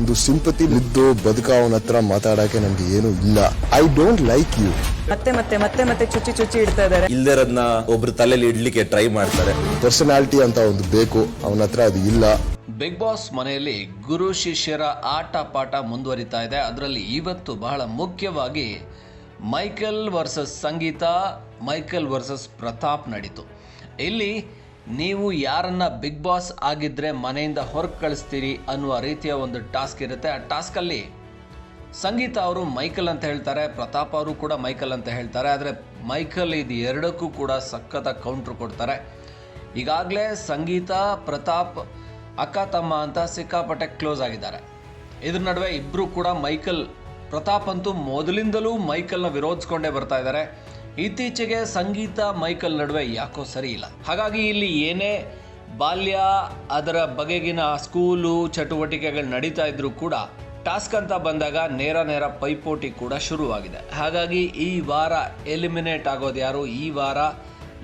ಒಂದು ಸಿಂಪತಿ ಬದುಕ ಅವನ ಹತ್ರ ಮಾತಾಡಕ್ಕೆ ನಮ್ಗೆ ಏನು ಇಲ್ಲ. ಐ ಡೋಂಟ್ ಲೈಕ್ ಯು ಮತ್ತೆ ಮತ್ತೆ ಮತ್ತೆ ಮತ್ತೆ ಚುಚ್ಚಿ ಚುಚ್ಚಿ ಇಡ್ತಾ ಇದಾರೆ ಇಲ್ದಿರೋದ್ನ ಒಬ್ರು ತಲೆಯಲ್ಲಿ ಇಡ್ಲಿಕ್ಕೆ ಟ್ರೈ ಮಾಡ್ತಾರೆ. ಪರ್ಸನಾಲಿಟಿ ಅಂತ ಒಂದು ಬೇಕು. ಅವನ ಹತ್ರ ಅದು ಇಲ್ಲ. ಬಿಗ್ ಬಾಸ್ ಮನೆಯಲ್ಲಿ ಗುರು ಶಿಷ್ಯರ ಆಟ ಪಾಠ ಮುಂದುವರಿತಾ ಇದೆ. ಅದರಲ್ಲಿ ಇವತ್ತು ಬಹಳ ಮುಖ್ಯವಾಗಿ Michael versus Sangeetha Michael versus Pratap ನಡೀತು. ಇಲ್ಲಿ ನೀವು ಯಾರನ್ನ ಬಿಗ್ ಬಾಸ್ ಆಗಿದ್ರೆ ಮನೆಯಿಂದ ಹೊರಗೆ ಕಳಿಸ್ತೀರಿ ಅನ್ನುವ ರೀತಿಯ ಒಂದು ಟಾಸ್ಕ್ ಇರುತ್ತೆ. ಆ ಟಾಸ್ಕಲ್ಲಿ ಸಂಗೀತ ಅವರು ಮೈಕಲ್ ಅಂತ ಹೇಳ್ತಾರೆ, ಪ್ರತಾಪ್ ಅವರು ಕೂಡ ಮೈಕಲ್ ಅಂತ ಹೇಳ್ತಾರೆ, ಆದರೆ ಮೈಕಲ್ ಇದು ಎರಡಕ್ಕೂ ಕೂಡ ಸಖತ್ತ ಕೌಂಟ್ರ್ ಕೊಡ್ತಾರೆ. ಈಗಾಗಲೇ ಸಂಗೀತ, ಪ್ರತಾಪ್, ಅಕ್ಕ, ತಮ್ಮ ಅಂತ ಸಿಕ್ಕಾಪಟ್ಟೆ ಕ್ಲೋಸ್ ಆಗಿದ್ದಾರೆ. ಇದ್ರ ನಡುವೆ ಇಬ್ಬರು ಕೂಡ ಮೈಕಲ್, ಪ್ರತಾಪ್ ಅಂತೂ ಮೊದಲಿಂದಲೂ ಮೈಕಲ್ನ ವಿರೋಧಿಸ್ಕೊಂಡೇ ಬರ್ತಾ ಇದ್ದಾರೆ. ಇತ್ತೀಚೆಗೆ ಸಂಗೀತ ಮೈಕಲ್ ನಡುವೆ ಯಾಕೋ ಸರಿ ಇಲ್ಲ. ಹಾಗಾಗಿ ಇಲ್ಲಿ ಏನೇ ಬಾಲ್ಯ, ಅದರ ಬಗೆಗಿನ ಸ್ಕೂಲು ಚಟುವಟಿಕೆಗಳು ನಡೀತಾ ಇದ್ರೂ ಕೂಡ ಟಾಸ್ಕ್ ಅಂತ ಬಂದಾಗ ನೇರ ನೇರ ಪೈಪೋಟಿ ಕೂಡ ಶುರುವಾಗಿದೆ. ಹಾಗಾಗಿ ಈ ವಾರ ಎಲಿಮಿನೇಟ್ ಆಗೋದು ಯಾರು? ಈ ವಾರ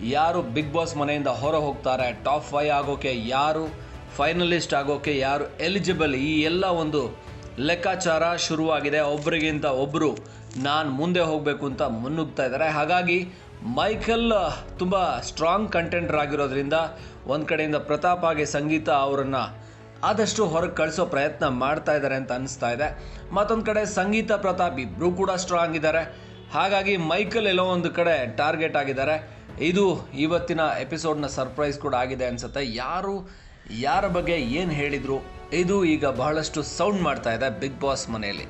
ಯಾರು ಬಿಗ್ ಬಾಸ್ ಮನೆಯಿಂದ ಹೊರ ಹೋಗ್ತಾರೆ? ಟಾಪ್ ಫೈವ್ ಆಗೋಕೆ ಯಾರು? ಫೈನಲಿಸ್ಟ್ ಆಗೋಕೆ ಯಾರು? ಎಲಿಜಿಬಲ್ ಈ ಎಲ್ಲ ಒಂದು ಲೆಕ್ಕಾಚಾರ ಶುರುವಾಗಿದೆ. ಒಬ್ಬರಿಗಿಂತ ಒಬ್ಬರು ನಾನು ಮುಂದೆ ಹೋಗಬೇಕು ಅಂತ ಮುನ್ನುಗ್ತಾ ಇದ್ದಾರೆ. ಹಾಗಾಗಿ ಮೈಕಲ್ ತುಂಬ ಸ್ಟ್ರಾಂಗ್ ಕಂಟೆಂಟರ್ ಆಗಿರೋದ್ರಿಂದ ಒಂದು ಕಡೆಯಿಂದ ಪ್ರತಾಪ್ ಹಾಗೆ ಸಂಗೀತ ಅವರನ್ನು ಆದಷ್ಟು ಹೊರಗೆ ಕಳಿಸೋ ಪ್ರಯತ್ನ ಮಾಡ್ತಾ ಇದ್ದಾರೆ ಅಂತ ಅನಿಸ್ತಾ ಇದೆ. ಮತ್ತೊಂದು ಕಡೆ ಸಂಗೀತ, ಪ್ರತಾಪ್ ಇಬ್ಬರು ಕೂಡ ಸ್ಟ್ರಾಂಗ್ ಇದ್ದಾರೆ. ಹಾಗಾಗಿ ಮೈಕಲ್ ಎಲ್ಲೋ ಒಂದು ಕಡೆ ಟಾರ್ಗೆಟ್ ಆಗಿದ್ದಾರೆ. ಇದು ಇವತ್ತಿನ ಎಪಿಸೋಡ್ನ ಸರ್ಪ್ರೈಸ್ ಕೂಡ ಆಗಿದೆ ಅನಿಸುತ್ತೆ. ಯಾರು ಯಾರ ಬಗ್ಗೆ ಏನು ಹೇಳಿದ್ರು? ಇದು ಈಗ ಬಹಳಷ್ಟು ಸೌಂಡ್ ಮಾಡ್ತಾ ಇದೆ ಬಿಗ್ ಬಾಸ್ ಮನೆಯಲ್ಲಿ.